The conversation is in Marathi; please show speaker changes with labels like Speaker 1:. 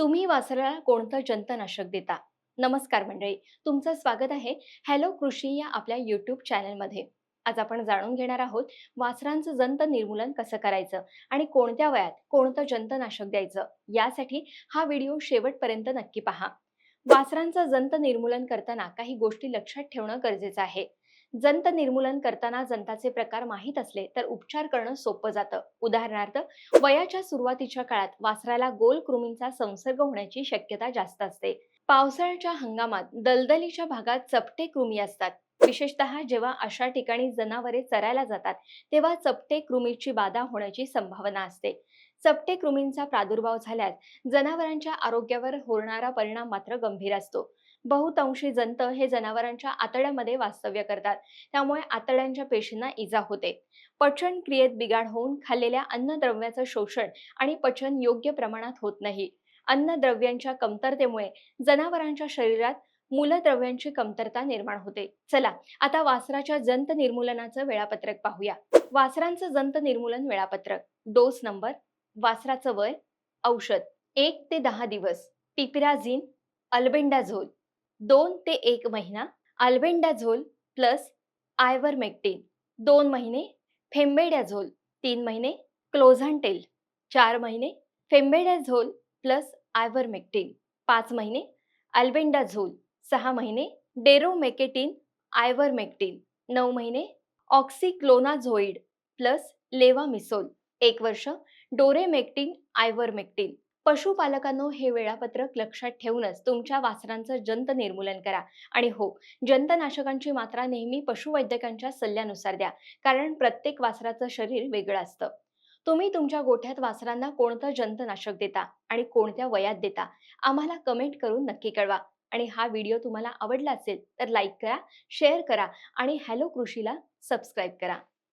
Speaker 1: तुम्ही वासराला कोणतं जंतनाशक देता? नमस्कार मंडळी तुमचं स्वागत आहे हॅलो कृषी या आपल्या यूट्यूब चॅनलमध्ये. आज आपण जाणून घेणार आहोत वासरांचं जंत निर्मूलन कसं करायचं आणि कोणत्या वयात कोणतं जंतनाशक द्यायचं? यासाठी हा व्हिडिओ शेवटपर्यंत नक्की पहा. वासरांचं जंत निर्मूलन करताना काही गोष्टी लक्षात ठेवणं गरजेचं आहे. जंत निर्मूलन करताना जंताचे प्रकार माहीत असले तर उपचार करणं सोपं जातं. उदाहरणार्थ वयाच्या सुरुवातीच्या काळात वासराला गोल कृमींचा संसर्ग होण्याची शक्यता जास्त असते. पावसाळ्याच्या हंगामात दलदलीच्या भागात चपटे कृमी असतात. विशेषतः जेव्हा अशा ठिकाणी जनावरे चरायला जातात तेव्हा चपटे कृमीची बाधा होण्याची संभावना असते. चपटे कृमींचा प्रादुर्भाव झाल्यास जनावरांच्या आरोग्यावर होणारा परिणाम मात्र गंभीर असतो. बहुतांशी जंत हे जनावरांच्या आतड्यामध्ये वास्तव्य करतात. त्यामुळे आतड्यांच्या पेशींना इजा होते. पचन क्रियेत बिघाड होऊन खाल्लेल्या अन्नद्रव्याचं शोषण आणि पचन योग्य प्रमाणात होत नाही. अन्नद्रव्यांच्या कमतरतेमुळे जनावरांच्या शरीरात मूलद्रव्यांची कमतरता निर्माण होते. चला आता वासराच्या जंत निर्मूलनाचं वेळापत्रक पाहूया. वासरांचं जंत निर्मूलन वेळापत्रक. डोस नंबर वासराचं वय औषध. एक ते दहा दिवस. Piperazine albendazole. दोन ते एक महिना. अल्बेंडाझोल प्लस आयवरमेक्टिन दोन महिने. फेम्बेडॅझोल तीन महिने. क्लोझांटेल. चार महिने. फेम्बेडॅझोल प्लस आयव्हरमेक्टिन पाच महिने. अल्बेंडाझोल सहा महिने. डेरोमेकेटिन आयव्हरमेक्टिन नऊ महिने. ऑक्सिक्लोनाझोइड प्लस लेवामिसोल एक वर्ष. डोरेमेक्टिन आयव्हरमेक्टिन पशुपालकांनो हे वेळापत्रक लक्षात ठेवूनच तुमच्या वासरांचं जंत निर्मूलन करा. आणि हो जंतनाशकांची मात्रा नेहमी पशुवैद्यकांच्या सल्ल्यानुसार द्या कारण प्रत्येक वासराचं शरीर वेगळं असतं. तुम्ही तुमच्या गोठ्यात वासरांना कोणतं जंतनाशक देता आणि कोणत्या वयात देता आम्हाला कमेंट करून नक्की कळवा. आणि हा व्हिडिओ तुम्हाला आवडला असेल तर लाईक करा शेअर करा आणि हॅलो कृषीला सबस्क्राईब करा.